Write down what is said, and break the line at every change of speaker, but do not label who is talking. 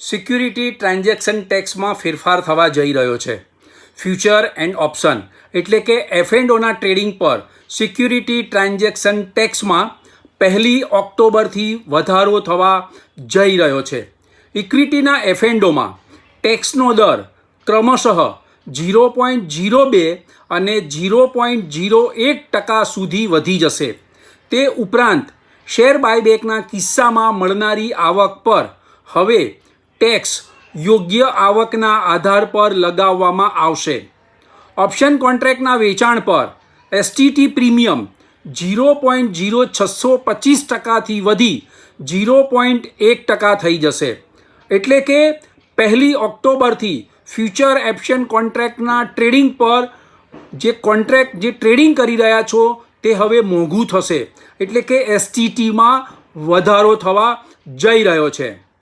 Security transaction ટેક્સમાં ફેરફાર થવા જઈ રહ્યો છે. ફ્યુચર એન્ડ ઓપ્શન એટલે કે એફએન્ડોના ટ્રેડિંગ પર સિક્યુરિટી ટ્રાન્ઝેક્શન ટેક્સમાં પહેલી ઓક્ટોબરથી વધારો થવા જઈ રહ્યો છે. ઇક્વિટીના એફએન્ડોમાં ટેક્સનો દર ક્રમશઃ ઝીરો પોઈન્ટ ઝીરો બે અને ઝીરો પોઈન્ટ ઝીરો એક ટકા સુધી વધી જશે. તે ઉપરાંત શેર બાયબેકના કિસ્સામાં મળનારી આવક પર હવે ટેક્સ યોગ્ય આવકના આધાર પર લગાવવામાં આવશે. ઓપ્શન કોન્ટ્રાક્ટના વેચાણ પર STT premium zero point zero છસો પચીસ ટકાથી વધી ઝીરો પોઈન્ટ એક ટકા થઈ જશે. એટલે કે પહેલી ઓક્ટોબરથી ફ્યુચર એપ્શન કોન્ટ્રાક્ટના ટ્રેડિંગ પર જે કોન્ટ્રાક્ટ જે ટ્રેડિંગ કરી રહ્યા છો તે હવે મોંઘું થશે. એટલે કે એસટીટીમાં વધારો થવા જઈ રહ્યો છે.